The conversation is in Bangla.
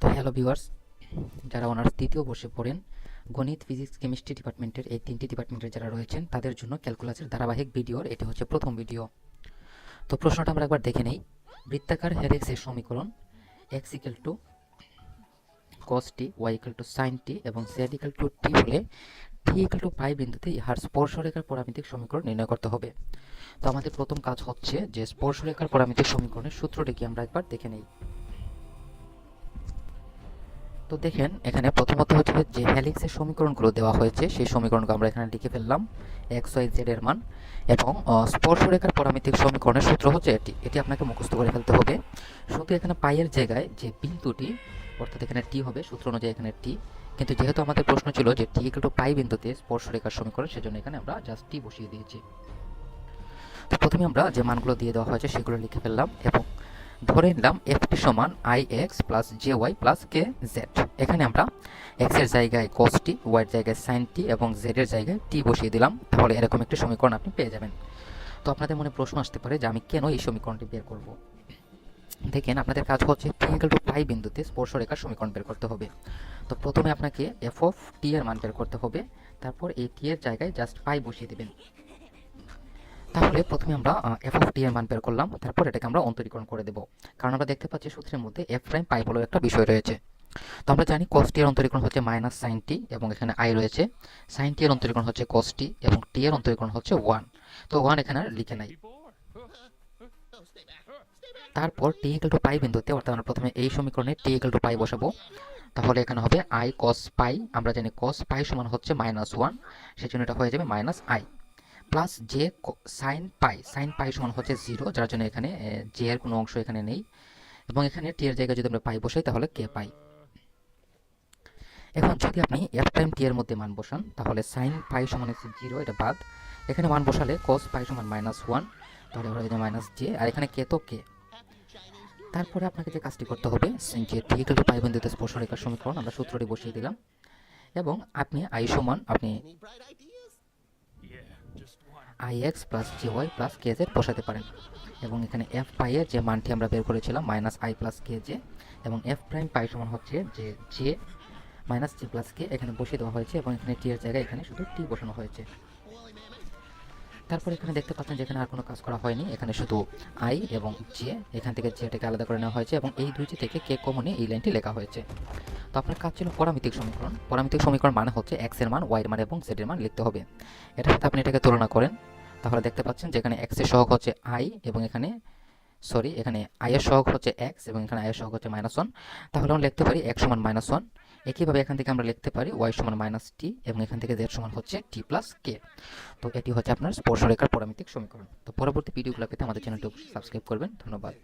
তো হ্যালো ভিউয়ার্স যারা অনার্স তৃতীয় বর্ষে পড়েন, গণিত ফিজিক্স কেমিস্ট্রি ডিপার্টমেন্টের এই তিনটি ডিপার্টমেন্টের যারা রয়েছেন, তাদের জন্য ক্যালকুলাসের ধারাবাহিক ভিডিওর এটি হচ্ছে প্রথম ভিডিও তো প্রশ্নটা আমরা একবার দেখে নেই। বৃত্তাকার হেরেক্সের সমীকরণ X equal to cos t, y equal to sin t এবং z ইকাল টু t হলে t ইকাল টু পাই বিন্দুতে ইহার স্পর্শরেখার পরামিতিক সমীকরণ নির্ণয় করতে হবে। তো আমাদের প্রথম কাজ হচ্ছে যে স্পর্শরেখার পরামিতিক সমীকরণের সূত্রটি কি আমরা একবার দেখে নেই। তো দেখেন, এখানে প্রথমত হচ্ছে যে হ্যালিক্সের সমীকরণগুলো দেওয়া হয়েছে, সেই সমীকরণগুলো আমরা এখানে লিখে ফেললাম, এক্স, ওয়াই, জেড এর মান, এবং স্পর্শরেখার পরামিতিক সমীকরণের সূত্র হচ্ছে এটি। এটি আপনাকে মুখস্থ করে ফেলতে হবে। শুধু এখানে পাইয়ের জায়গায় যে বিন্দুটি, অর্থাৎ এখানে টি হবে, সূত্র অনুযায়ী এখানে টি, কিন্তু যেহেতু আমাদের প্রশ্ন ছিল যে টি ইকুয়াল টু পাই বিন্দুতে স্পর্শরেখার সমীকরণ, সেজন্য এখানে আমরা জাস্ট টি বসিয়ে দিয়েছি। তো প্রথমে আমরা যে মানগুলো দিয়ে দেওয়া হয়েছে, সেগুলো লিখে ফেললাম, এবং ধরে নিলাম এফটি সমান I X plus J Y plus K Z এখানে আমরা এক্সের জায়গায় cos টি ওয়াই এর জায়গায় সাইন টি এবং জেড এর জায়গায় টি বসিয়ে দিলাম। তাহলে এরকম একটি সমীকরণ আপনি পেয়ে যাবেন। তো আপনাদের মনে প্রশ্ন আসতে পারে যে আমি কেন এই সমীকরণটি বের করব? দেখেন আপনাদের কাজ হচ্ছে টি ইকাল টু পাই বিন্দুতে স্পর্শরেখার সমীকরণ বের করতে হবে। তো প্রথমে আপনাকে এফ অফ টি এর মান বের করতে হবে। তারপর এই টি এর জায়গায় জাস্ট পাই বসিয়ে দেবেন। তাহলে প্রথমে আমরা এফ অফ টি এর মান বের করলাম, তারপর এটাকে আমরা অন্তরীকরণ করে দেব। কারণ আমরা দেখতে পাচ্ছি সূত্রের মধ্যে এফ প্রাইম পাই বলে একটা বিষয় রয়েছে। তো আমরা জানি cos টি এর অন্তরীকরণ হচ্ছে মাইনাস সাইন টি এবং এখানে আই রয়েছে। সাইন টি এর অন্তরীকরণ হচ্ছে cos টি এবং টি এর অন্তরীকরণ হচ্ছে ওয়ান তো ওয়ান এখানে লিখে নাই। তারপর টি ইকাল টু পাই বিন্দুতে, অর্থাৎ আমরা প্রথমে এই সমীকরণে টি ইকাল টু পাই বসাবো। তাহলে এখানে হবে আই cos পাই আমরা জানি cos পাই সমান হচ্ছে মাইনাস ওয়ান সেজন্য এটা হয়ে যাবে minus I plus J sine pi sine pi সমান হচ্ছে জিরো যার জন্য এখানে জে এর কোনো অংশ এখানে নেই। এবং এখানে টি এর জায়গায় যদি আমরা পাই বসাই, তাহলে কে পাই। এখন যদি আপনি এফ টাইম টি এর মধ্যে মান বসান, তাহলে সাইন পাই সমান হচ্ছে জিরো এটা বাদ। এখানে মান বসালে cos পাই সমান মাইনাস ওয়ান তাহলে আমরা যদি মাইনাস জে আর এখানে কে তো কে তারপরে আপনাকে যে কাজটি করতে হবে, যে টি ইকুয়াল টু পাই বিন্দুতে স্পর্শরেখার সমীকরণ, আমরা সূত্রটি বসিয়ে দিলাম। এবং আপনি আই সমান, আপনি I X plus G Y plus K Z বসাতে পারেন। এবং এখানে এফ এর যে মানটি আমরা বের করেছিলাম, minus I plus K J, এবং এফ প্রাইম পাই সমান হচ্ছে যে J minus G plus K এখানে বসিয়ে দেওয়া হয়েছে, এবং এখানে টি এর জায়গায় এখানে শুধু টি বসানো হয়েছে। তারপর এখানে দেখতে পাচ্ছেন যে এখানে আর কোনো কাজ করা হয়নি। এখানে শুধু আই এবং জে, এখান থেকে জেটাকে আলাদা করে নেওয়া হয়েছে এবং এই দুইটি থেকে কে কমনে এই লাইনটি লেখা হয়েছে। তো আপনার কাজ ছিল পরামিতিক সমীকরণ। পরামিতিক সমীকরণ মানে হচ্ছে এক্সের মান ওয়াই এর মান এবং জেড এর মান লিখতে হবে। এটার সাথে আপনি এটাকে তুলনা করেন। তাহলে দেখতে পাচ্ছেন যে এখানে এক্সের সহগ হচ্ছে আই এবং এখানে সরি এখানে আই এর সহগ হচ্ছে এক্স এবং এখানে আই এর সহগ হচ্ছে মাইনাস ওয়ান তাহলে আমরা লিখতে পারি এক্স সমান মাইনাস ওয়ান একইভাবে এখান থেকে আমরা লিখতে পারি ওয়াই সমান মাইনাস টি এবং এখান থেকে জেড সমান হচ্ছে টি প্লাস কে তো এটি হচ্ছে আপনার স্পর্শরেখার পরামিতিক সমীকরণ। তো পরবর্তী ভিডিওগুলো পেতে আমাদের চ্যানেলটি সাবস্ক্রাইব করবেন। ধন্যবাদ।